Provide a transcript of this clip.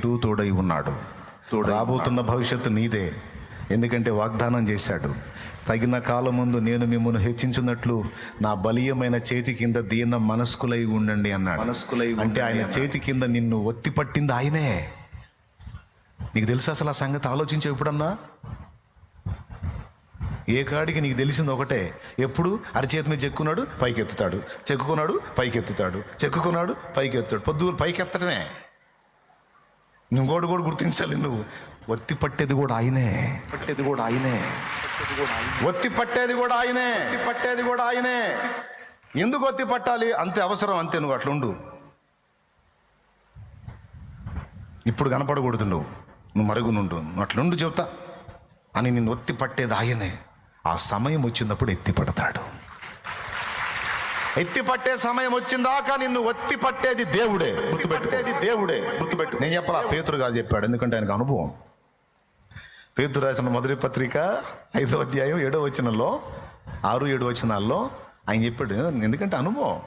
ఇటు తోడై ఉన్నాడు. రాబోతున్న భవిష్యత్తు నీదే. ఎందుకంటే వాగ్దానం చేశాడు. తగిన కాలం ముందు నేను మిమ్మల్ని హెచ్చించున్నట్లు నా బలీయమైన చేతి కింద దీన మనస్కులై ఉండండి అన్నాడు. మనస్కులై అంటే ఆయన చేతి కింద నిన్ను ఒత్తి పట్టింది ఆయనే. నీకు తెలుసు అసలు ఆ సంగతి? ఆలోచించే ఎప్పుడన్నా? ఏ కాడికి నీకు తెలిసింది ఒకటే. ఎప్పుడు? అరచేతి మీద చెక్కున్నాడు పైకి ఎత్తుతాడు చెక్కుకున్నాడు పైకి ఎత్తుతాడు చెక్కుకున్నాడు పైకి ఎత్తుతాడు పొద్దు పైకి ఎత్తడమే ఇంకోటి కూడా గుర్తించాలి నువ్వు. ఒత్తి పట్టేది కూడా ఆయనే. పట్టేది కూడా ఆయనే. ఒత్తి పట్టేది కూడా ఆయనే. ఒత్తి పట్టేది కూడా ఆయనే. ఎందుకు ఒత్తి పట్టాలి? అంతే అవసరం అంతే నువ్వు అట్లుండు. ఇప్పుడు కనపడకూడదు నువ్వు. నువ్వు మరుగునుండు. నువ్వు అట్లుండు చెబుతా. అని నిన్ను ఒత్తి పట్టేది ఆయనే. ఆ సమయం వచ్చినప్పుడు ఎత్తి పడతాడు. ఎత్తి పట్టే సమయం వచ్చిందాకా నిన్ను ఒత్తి పట్టేది దేవుడే. గుర్తుపెట్టుకోది దేవుడే. గుర్తుపెట్టు. నేను చెప్పాలా పేతురు గారు చెప్పాడు ఎందుకంటే ఆయనకు అనుభవం. పేతురు రాసిన మొదటి పత్రిక ఐదో అధ్యాయం ఏడో వచనంలో ఆరు ఏడు వచనాల్లో ఆయన చెప్పాడు ఎందుకంటే అనుభవం.